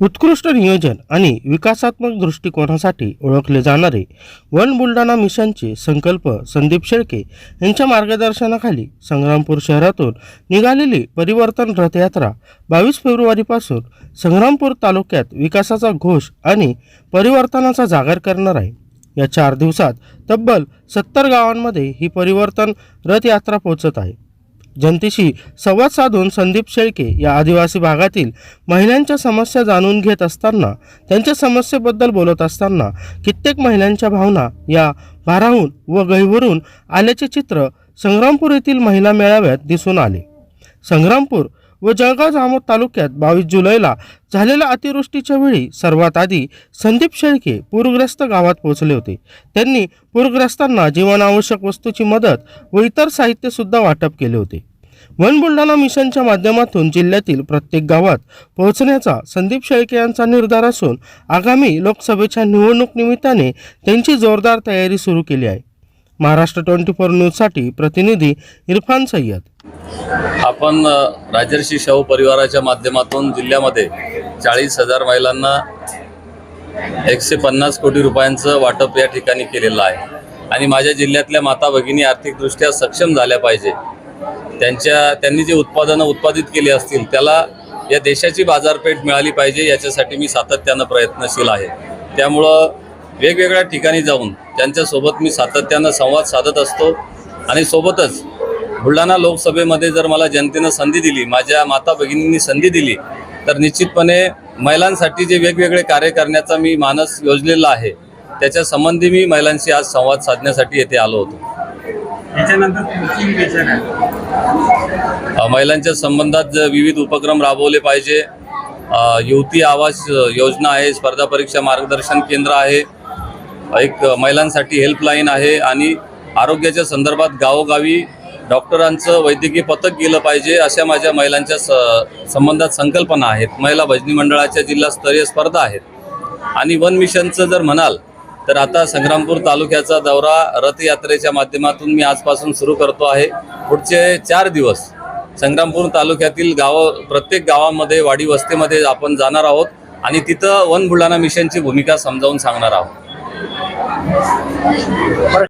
उत्कृष्ट नियोजन आणि विकासात्मक दृष्टिकोनासाठी ओळखले जाणारे वन बुलढाणा मिशनचे संकल्प संदीप शेळके यांच्या मार्गदर्शनाखाली संग्रामपूर शहरातून निघालेली परिवर्तन रथयात्रा बावीस फेब्रुवारीपासून संग्रामपूर तालुक्यात विकासाचा घोष आणि परिवर्तनाचा जागर करणार आहे. या चार दिवसात तब्बल सत्तर गावांमध्ये ही परिवर्तन रथयात्रा पोहोचत आहे. जनतेशी संवाद साधून संदीप शेळके या आदिवासी भागातील महिलांच्या समस्या जाणून घेत असताना त्यांच्या समस्येबद्दल बोलत असताना कित्येक महिलांच्या भावना या भाराहून व गहिवरून आल्याचे चित्र संग्रामपूर येथील महिला मेळाव्यात दिसून आले. संग्रामपूर व जळगाव जामोद तालुक्यात बावीस जुलैला झालेल्या अतिवृष्टीच्या वेळी सर्वात आधी संदीप शेळके पूरग्रस्त गावात पोहोचले होते. त्यांनी पूरग्रस्तांना जीवनावश्यक वस्तूची मदत व इतर साहित्यसुद्धा वाटप केले होते. वन बुलढाणा मिशनच्या माध्यमातून जिल्ह्यातील प्रत्येक गावात पोहोचण्याचा संदीप शेळके यांचा निर्धार असून आगामी लोकसभेच्या निवडणूक निमित्ताने त्यांची जोरदार तयारी सुरू केली आहे. महाराष्ट्र ट्वेंटी फोर न्यूजसाठी प्रतिनिधी इरफान सय्यद. आपण राजर्षी शाहू परिवाराच्या माध्यमातून जिल्ह्यामध्ये चाळीस हजार महिलांना एकशे पन्नास कोटी रुपयांचं वाटप या ठिकाणी केलेलं आहे. आणि माझ्या जिल्ह्यातल्या माता भगिनी आर्थिकदृष्ट्या सक्षम झाल्या पाहिजे. त्यांच्या त्यांनी जे उत्पादनं उत्पादित केली असतील त्याला या देशाची बाजारपेठ मिळाली पाहिजे याच्यासाठी मी सातत्यानं प्रयत्नशील आहे. त्यामुळं वेगवेगळ्या ठिकाणी जाऊन त्यांच्यासोबत मी सातत्यानं संवाद साधत असतो आणि सोबतच बुलढाणा लोकसभेमध्ये जर मला जनतेनं संधी दिली माझ्या माता भगिनींनी संधी दिली तर निश्चितपणे महिलांसाठी जे वेगवेगळे कार्य करण्याचा मी मानस योजलेला आहे त्याच्या संबंधी मी महिलांशी आज संवाद साधण्यासाठी येथे आलो होतो. महिलांच्या संबंधात विविध उपक्रम राबवले पाहिजे युवती आवास योजना आहे स्पर्धा परीक्षा मार्गदर्शन केंद्र आहे एक महिलांसाठी हेल्पलाईन आहे आणि आरोग्याच्या संदर्भात गावोगावी डॉक्टरांचं वैद्यकीय पथक गेलं पाहिजे अशा माझ्या महिलांच्या स संबंधात संकल्पना आहेत. महिला भजनी मंडळाच्या जिल्हास्तरीय स्पर्धा आहेत. आणि वन मिशनचं जर म्हणाल तर आता संग्रामपूर तालुक्याचा दौरा रथयात्रेच्या माध्यमातून मी आजपासून सुरू करतो आहे. पुढचे चार दिवस संग्रामपूर तालुक्यातील गाव प्रत्येक गावामध्ये वाडी वस्तीमध्ये आपण जाणार आहोत आणि तिथं वन बुलढाणा मिशनची भूमिका समजावून सांगणार आहोत.